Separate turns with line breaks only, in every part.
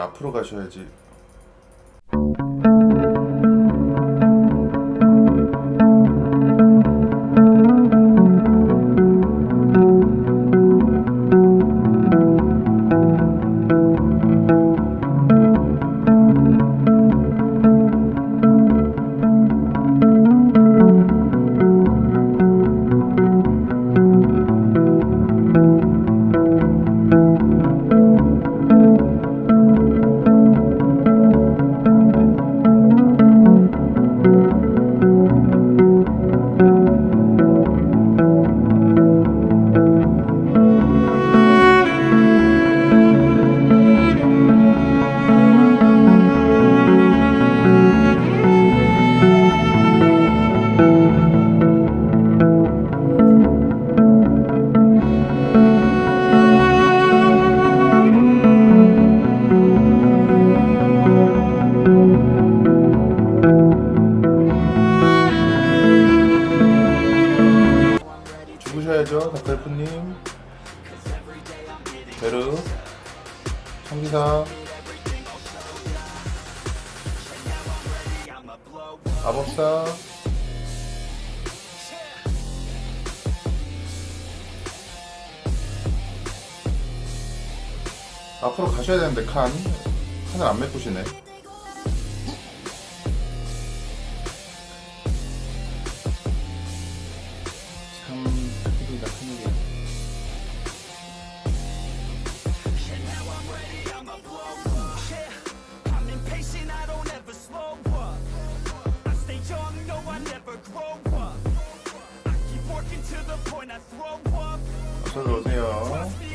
앞으로 가셔야지. 가셔야 되는데 칸 칸을 안 메꾸시네. 참 큰일이다 큰일이야.
Don't ever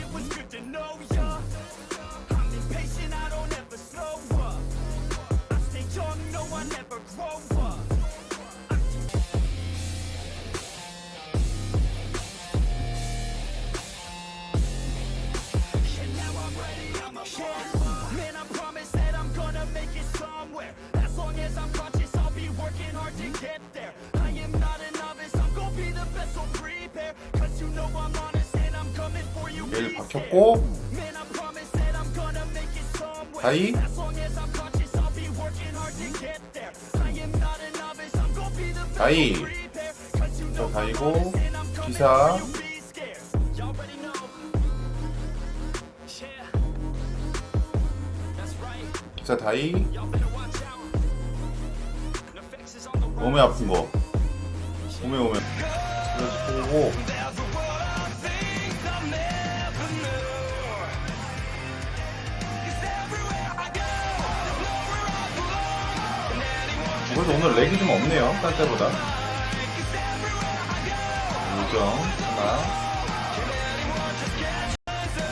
기사 다이
out. The fix is on the
몸에 아픈 거 몸에 오면 그래서 보고 그래도 오늘 렉이 좀 없네요 딴 때보다 우정 하나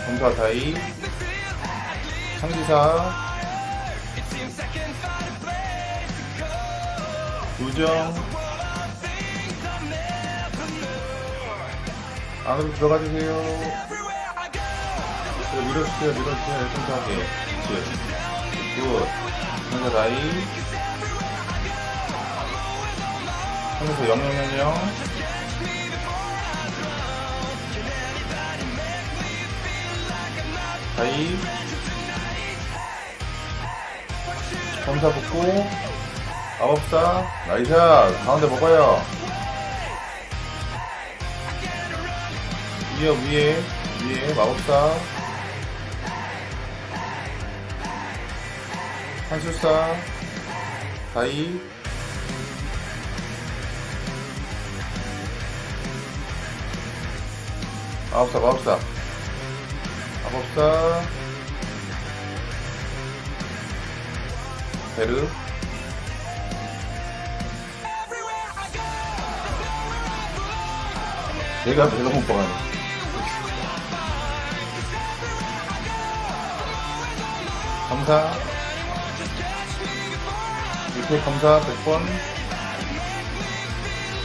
검사 다이 상기사 우정 안으로 들어가 주세요. 그래, 밀어주세요, 밀어주세요. 일정하게. 그렇지. 굿. 상사 다이. 하면서 영영영영. 다이. 검사 붙고. 마법사. 나이샷. 가운데 먹어요. 위에 위에 위에 마법사 한술사 다이 마법사 마법사 마법사 베르. 내가 내가 못 봐가네 감사. 밑에 검사 100번.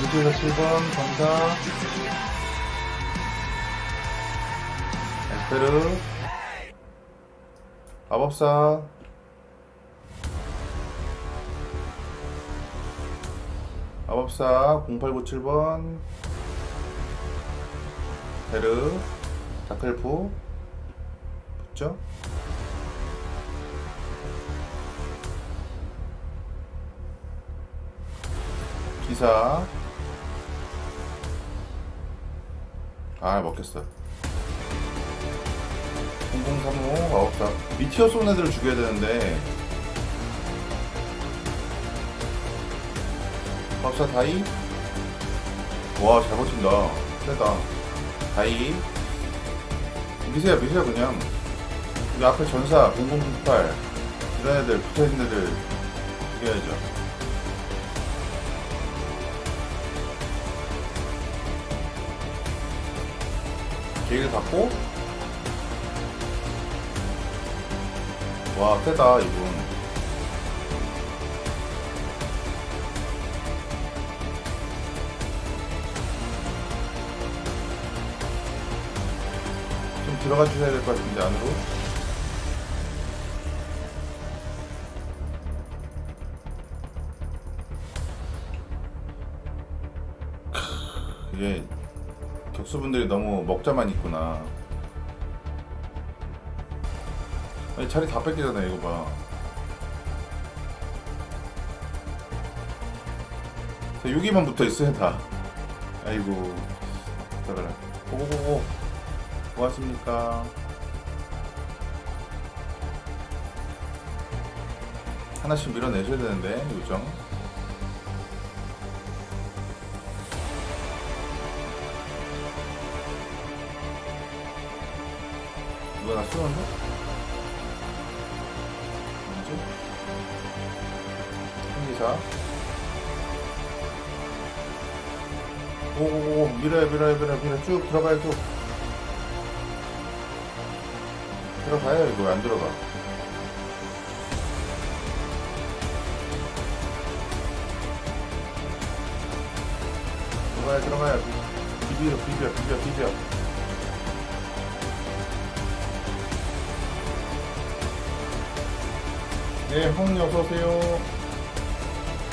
밑에서 7번 검사. 에스페르. 마법사. 마법사 0897번. 베르. 다클프. 붙죠? 기사 아 먹겠어 0035 마법사 미티어 쏜 애들을 죽여야 되는데. 마법사 다이? 와잘 버틴다. 세다. 다이. 미세야 미세야 그냥. 여기 앞에 전사 0098 이런 애들 붙어있는 애들 죽여야죠. 계획을 갖고 와 세다 이분 좀 들어가 주셔야 될 것 같은데 안으로 크, 이게 격수분들이 너무 먹자만 있구나. 아니 자리 다 뺏기잖아 이거 봐. 자, 여기만 붙어 있어요 다. 아이고. 들어가라. 고고고고. 고맙습니까? 하나씩 밀어내셔야 되는데 요정. 누가 나 쏘는데? 행기사 오오오 밀어요 밀어요 밀어 쭉 들어가요 쭉. 들어가요 이거. 안 들어가. 들어가요 들어가요. 비벼 비벼 비벼 비벼. 네, 형님 어서오세요.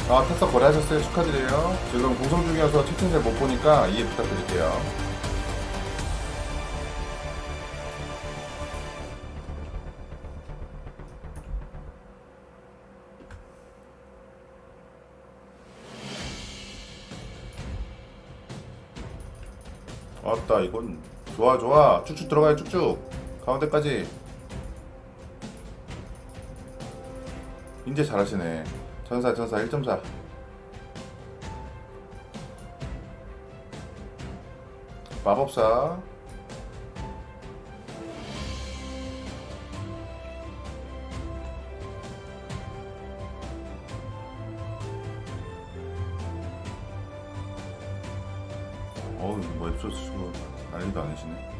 아, 탔어 거래하셨어요. 축하드려요. 지금 공성 중이어서 채팅 잘 못 보니까 이해 부탁드릴게요. 왔다, 이건. 좋아, 좋아. 쭉쭉 들어가요, 쭉쭉. 가운데까지. 이제 잘하시네. 전사 전사 1.4. 마법사. 어우, 뭐 앱소스 뭐 난리도 아니시네.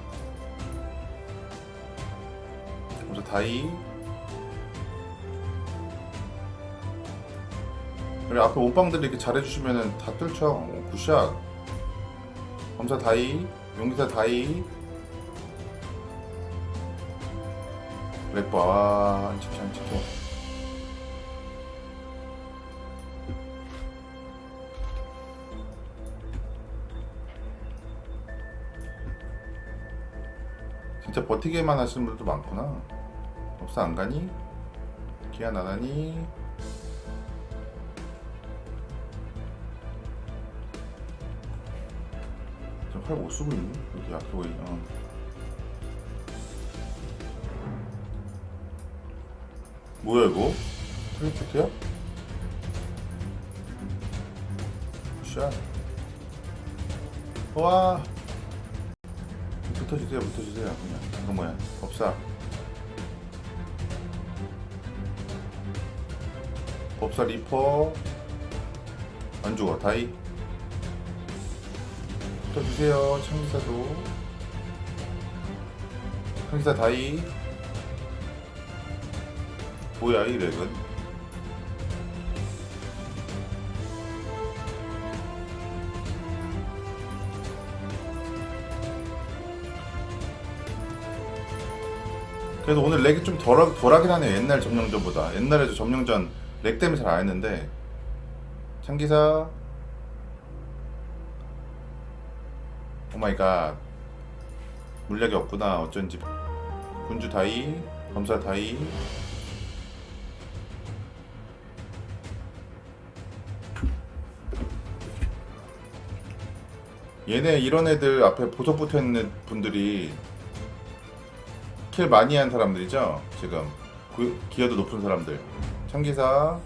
먼저 다이. 그래 앞에 옷방들이 이렇게 잘해주시면은 다 뚫죠. 오, 굿샷. 검사 다이 용기사 다이. 렉바 와 안찍혀 안 찍혀 진짜 버티게만 하시는 분들도 많구나. 없어 안 가니? 기한 안 하니? 팔 못 쓰고 있니? 여기 약해 보이. 어. 뭐야 이거? 트리프트야? 샷. 와. 붙어주세요, 붙어주세요. 그냥 이거 뭐야? 법사. 법사 리퍼. 안 죽어. 다이. 붙어주세요. 청기사도. 청기사 다이. 뭐야, 이 렉은? 그래도 오늘 렉이 좀 덜하, 덜하긴 하네요. 옛날 점령전보다. 옛날에도 점령전 렉 때문에 잘 안 했는데. 참기사 오마이갓. 물약이 없구나. 어쩐지. 군주 다이. 검사 다이. 얘네 이런 애들 앞에 보석 붙어 있는 분들이 킬 많이 한 사람들이죠 지금 구- 기여도 높은 사람들 창기사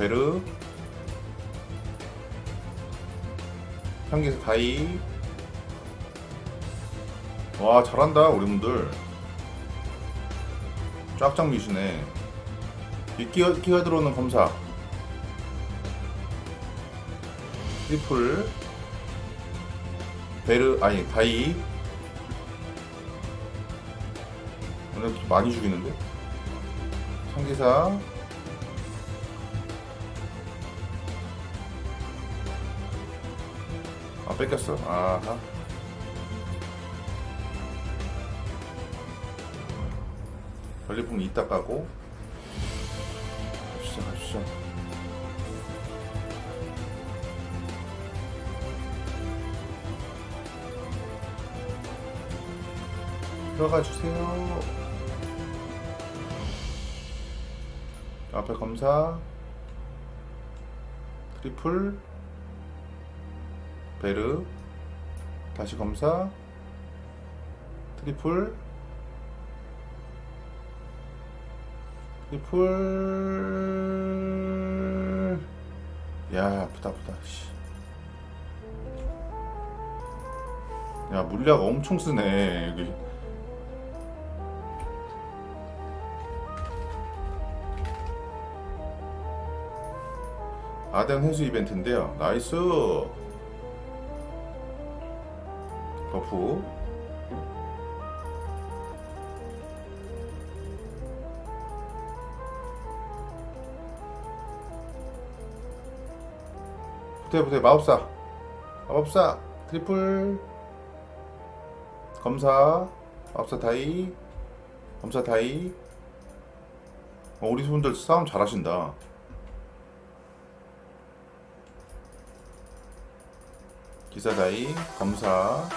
베르. 창기사 다이. 와 잘한다 우리 분들. 쫙쫙 미시네. 이 끼어, 끼어 들어오는 검사. 트리플. 베르 아니 다이. 오늘 좀 많이 죽이는데? 상기사 아 뺏겼어. 아하. 전리품 이따 까고. 갑시다 갑시다. 들어가 주세요. 앞에 검사, 트리플, 베르, 다시 검사, 트리플, 트리플. 야, 아프다, 아프다. 씨. 야, 물약 엄청 쓰네. 여기. 아덴 회수 이벤트인데요. 나이스. 버프. 부대 부대 마법사. 마법사 트리플. 검사. 마법사 다이. 검사 다이. 어, 우리 분들 싸움 잘하신다. 기사 다이 검사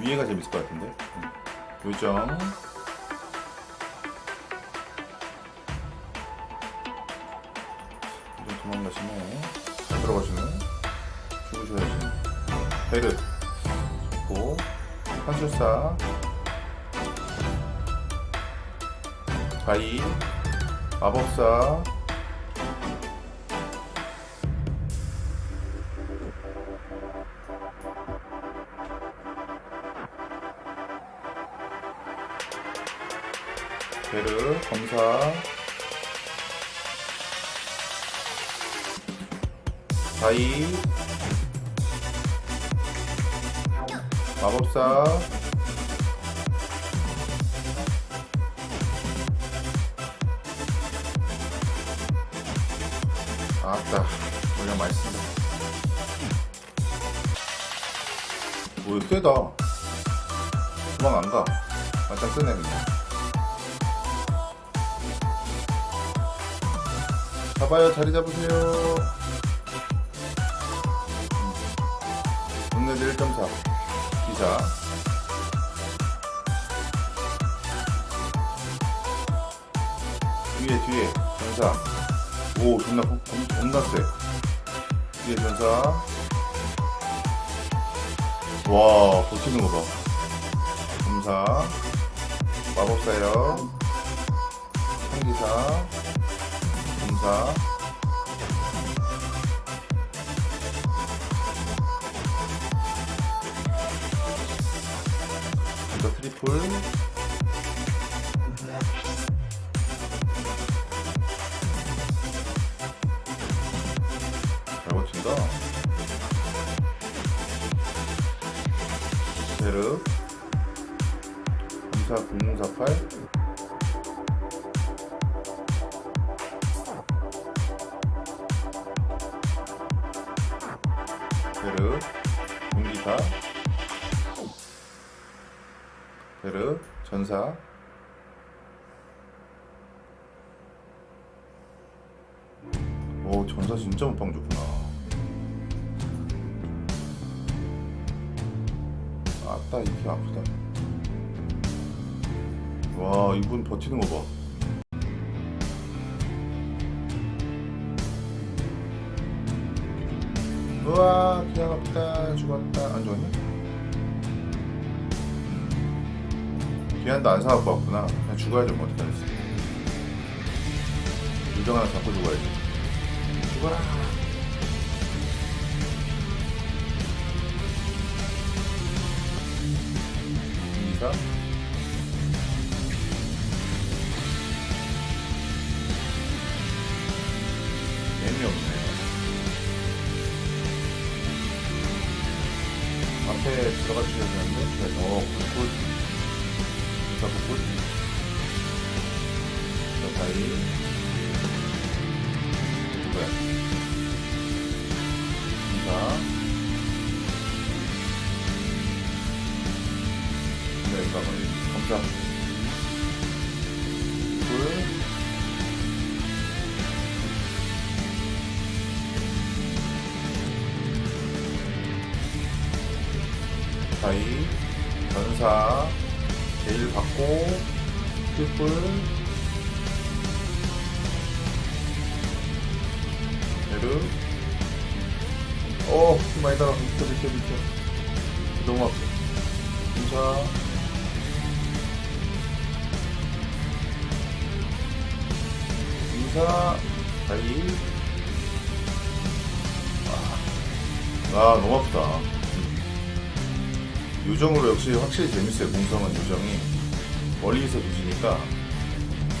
위에가 재밌을 것 같은데? 음. 요정 요정 도망가시네. 잘 들어가시네. 죽으셔야지. 베르. 좋고. 환술사. 바이. 마법사 검사 다이. 마법사. 아따 물량 맛있습니다 오 세다. 도망 안가. 맞짱 쓰네 그냥 잡아요. 자리 잡으세요. 동네들 1.4 기사. 뒤에 뒤에. 전사. 오 존나 겁- 겁- 겁나 세. 뒤에 전사. 와 버티는 거봐. 검사. 마법사요. 상기사 검사 트리플 우와 기가 아프다. 죽었다. 안 죽었냐? 기한도 안 사갖고 왔구나. 그냥 죽어야지 뭐 어떡하겠어 유정 하나 잡고 죽어야지. 죽어라 주셔야 되는데 어 굿. 진짜 굿. 자 다이 누구야? 네 이거 한번 감사 굿 전사 제일 받고 트리플 베르 어, 힘 많이 달아. 비켜, 비켜, 비켜. 너무 아파. 인사. 인사. 다이. 아, 아, 너무 아프다. 요정으로 역시 확실히 재밌어요. 공성은 요정이. 멀리서 두시니까.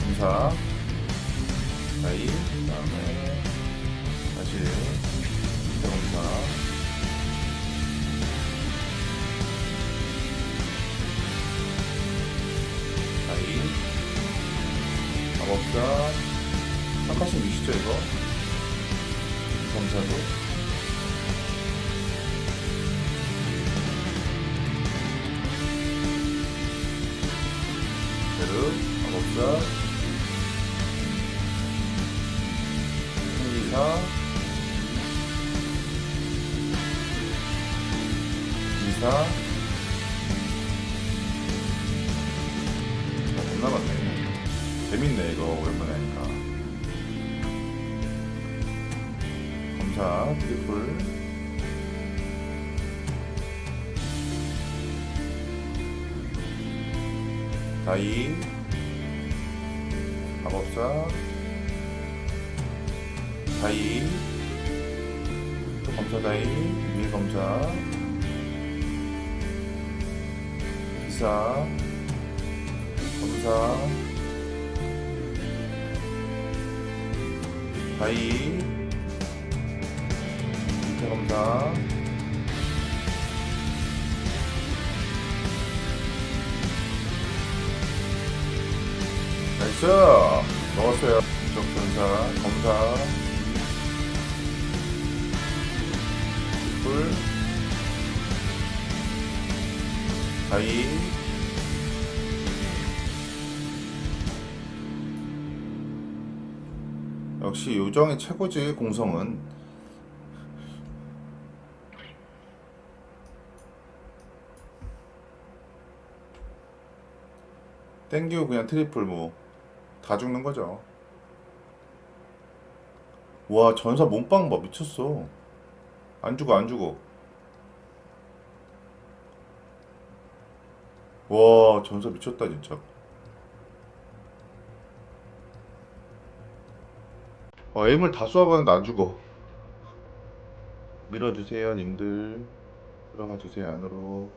인사. 다이. 그다음에 다이 마법사 또 검사 다이 위에 검사. 기사. 검사. 밑에 검사 나이스 먹었어요. 적전사 검사. 불 다이. 역시 요정의 최고지 공성은. 땡기고 그냥 트리플 뭐 다 죽는 거죠. 와 전사 몸빵 봐 미쳤어. 안 죽어 안 죽어. 와 전사 미쳤다 진짜. 어 에임을 다 쏘아봤는데 안 죽어. 밀어주세요 님들. 들어가 주세요 안으로.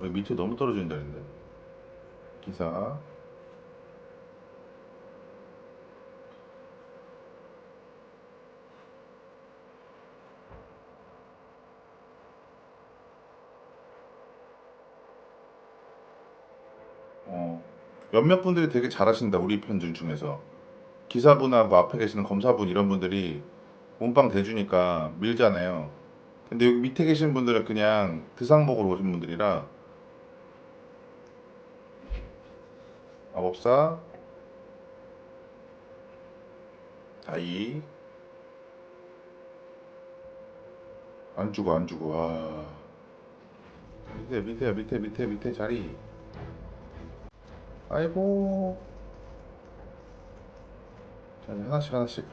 어, 밑에 너무 떨어진다는데. 기사. 어, 몇몇 분들이 되게 잘하신다 우리 편중 중에서 기사분하고 앞에 계시는 검사분 이런 분들이 몸빵 대주니까 밀잖아요. 근데 여기 밑에 계신 분들은 그냥 드상복으로 오신 분들이라 마법사. 다이. 안 죽어 안 죽어. 와 밑에 밑에 밑에 밑에 밑에 자리. 아이고. 자 이제 하나씩 하나씩.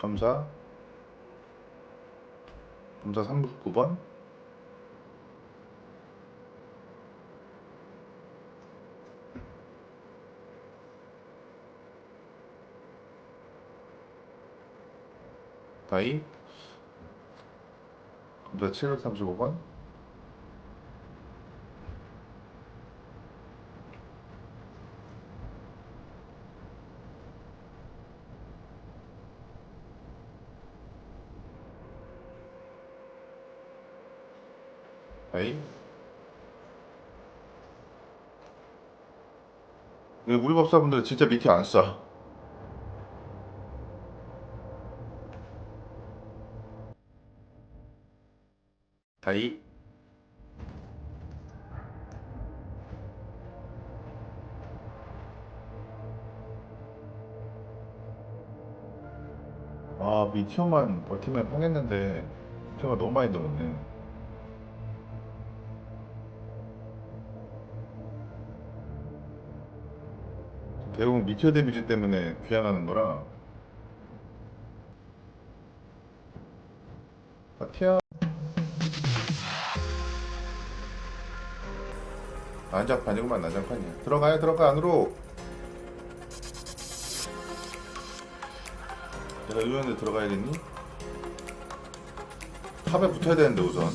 검사. 검사 39번 검사 735번? 다이 이거 우리 법사분들은 진짜 밑에 안 써. 다이. 아 미티어만 버티면 뽕했는데 미티어가 너무 많이 들었네. 대부분 미티어 데미지 때문에 귀환하는 거라 난장판이구만 난장판이야. 들어가요 들어가 안으로. 내가 의원에 들어가야겠니? 탑에 붙어야 되는데 우선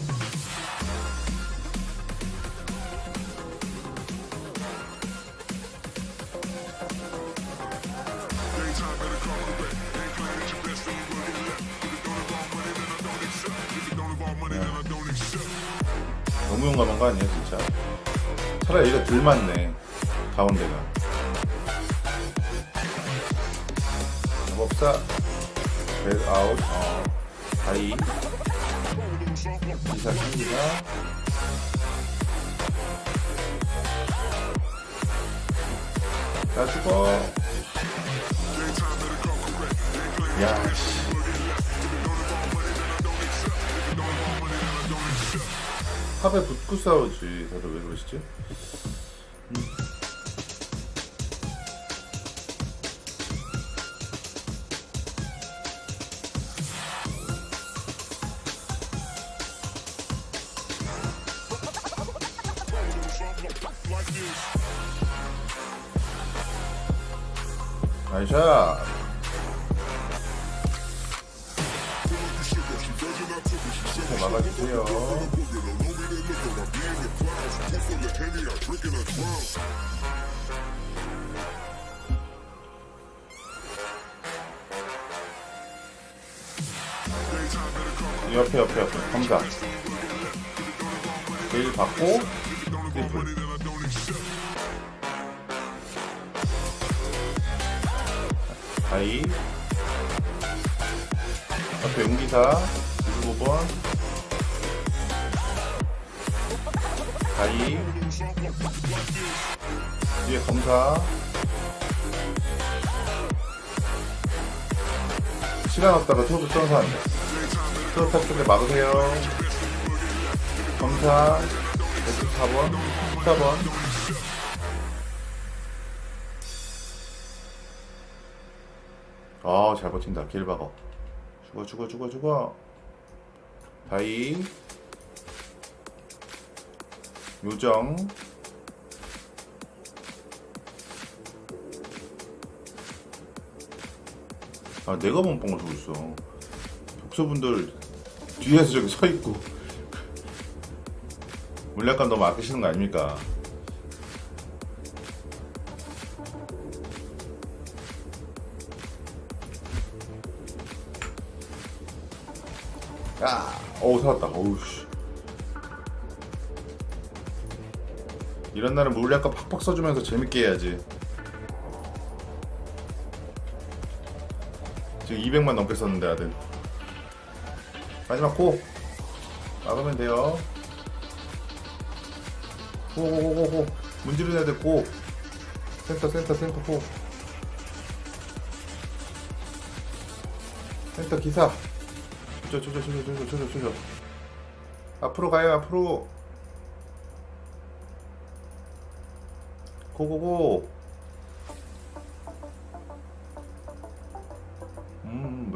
차라리 얘가 덜 맞네 가운데가. 법사 벨 아웃 어 다이. 기사 생기가 자 죽어 야 탑에 붙고 싸우지 다들 왜 그러시지? 나이샷 옆에 옆에 옆에. 검사. 제일 받고 트리플 다이. 옆에 용기사. 25번. 다이 뒤에 검사 시간 없다가 써서 안돼 투브 탑쪽에 막으세요 검사 114번 14번 아, 잘 버틴다. 길 박어. 죽어, 죽어, 죽어, 죽어. 다이. 요정. 아, 내가 몸뽕을 쓰고 있어. 독서분들 뒤에서 저기 서 있고. 물약감 너무 아끼시는 거 아닙니까? 야, 어우 살았다. 어우 씨. 이런 날은 물약감 팍팍 써주면서 재밌게 해야지. 200만 넘게 썼는데 아들. 마지막 고 막으면 돼요. 고고고고고 문지르는 애들 고. 센터 센터 센터 고 센터 기사. 조져. 앞으로 가요 앞으로. 고고고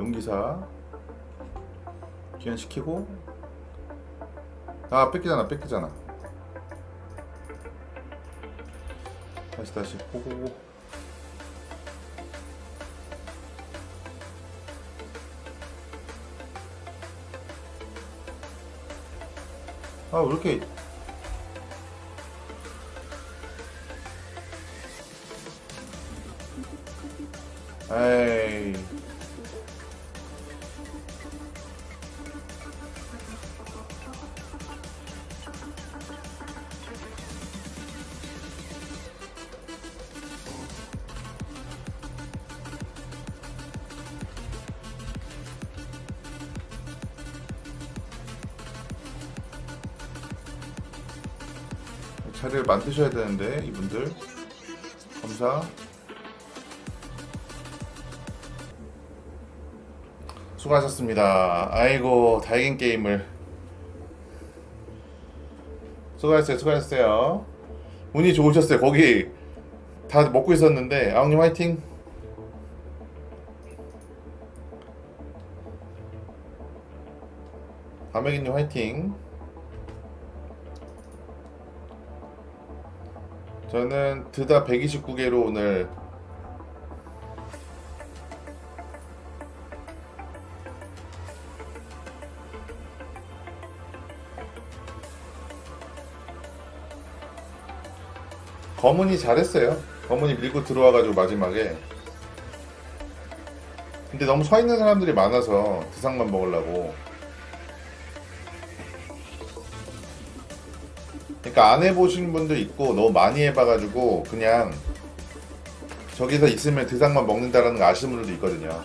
음 명기사 귀환시키고. 아 뺏기잖아 뺏기잖아. 다시 다시 고고고. 아왜 이렇게 에이 자리를 만드셔야 되는데 이분들. 검사. 수고하셨습니다. 아이고 다이긴 게임을. 수고하셨어요 수고하셨어요. 운이 좋으셨어요. 거기 다 먹고 있었는데 아웅님 화이팅. 아메기님 화이팅 저는 드다 129개로 오늘 검은이 잘했어요. 검은이 밀고 들어와가지고 마지막에 근데 너무 서 있는 사람들이 많아서 드상만 먹으려고 그러니까 안 해보신 분도 있고 너무 많이 해봐가지고 그냥 저기서 있으면 드상만 먹는다라는 거 아시는 분들도 있거든요.